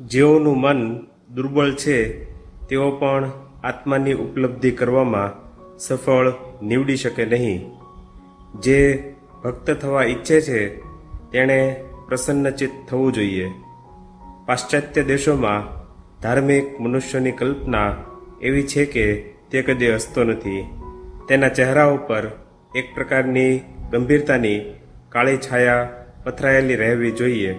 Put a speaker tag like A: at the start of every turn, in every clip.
A: જેઓનું મન દુર્બળ છે, તેઓ પણ આત્માની ઉપલબ્ધિ કરવામાં સફળ નીવડી શકે નહીં. જે ભક્ત થવા ઈચ્છે છે, તેણે પ્રસન્નચિત્ત થવું જોઈએ. પાશ્ચાત્ય દેશોમાં ધાર્મિક મનુષ્યની કલ્પના એવી છે કે તે કદી હસતો નથી. તેના ચહેરા ઉપર એક પ્રકારની ગંભીરતાની કાળી છાયા પથરાયેલી રહેવી જોઈએ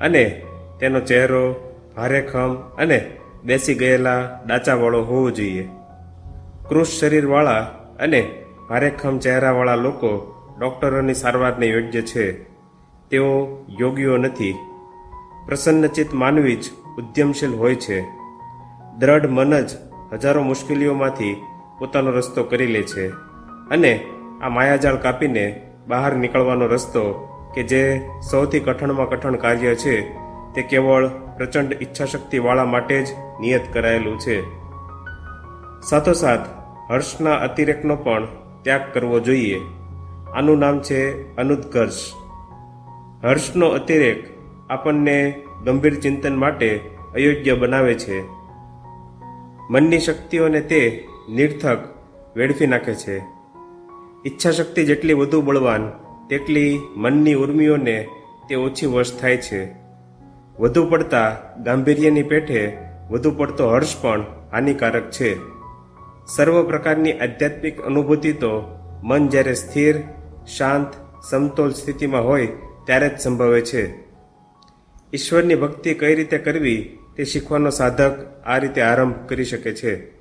A: અને તેનો ચહેરો ભારેખમ અને બેસી ગયેલા ડાચાવાળો હોવો જોઈએ. કૃષ શરીરવાળા અને ભારેખમ ચહેરાવાળા લોકો ડૉક્ટરોની સારવારને યોગ્ય છે. તેઓ યોગીઓ નથી. પ્રસન્નચિત માનવી જ ઉદ્યમશીલ હોય છે. દ્રઢ મન જ હજારો મુશ્કેલીઓમાંથી પોતાનો રસ્તો કરી લે છે અને આ માયાજાળ કાપીને બહાર નીકળવાનો રસ્તો કે જે સૌથી કઠણમાં કઠણ કાર્ય છે તે કેવળ પ્રચંડ ઈચ્છાશક્તિવાળા માટે જ નિયત કરાયેલું છે. સાથોસાથ, હર્ષના અતિરેકનો પણ ત્યાગ કરવો જોઈએ. આનું નામ છે અનુદઘર્ષ. હર્ષનો અતિરેક આપણને ગંભીર ચિંતન માટે અયોગ્ય બનાવે છે. મનની શક્તિઓને તે નિર્થક વેડફી નાખે છે. ઈચ્છાશક્તિ જેટલી વધુ બળવાન, તેટલી મનની ઉર્મિઓને તે ઓછી વશ થાય છે. વધુ પડતા ગાંભીર્યની પેઠે વધુ પડતો હર્ષ પણ હાનિકારક છે. સર્વ પ્રકારની આધ્યાત્મિક અનુભૂતિ તો મન જ્યારે સ્થિર, શાંત, સમતોલ સ્થિતિમાં હોય ત્યારે જ સંભવે છે. ઈશ્વરની ભક્તિ કઈ રીતે કરવી તે શીખવાનો સાધક આ રીતે આરંભ કરી શકે છે.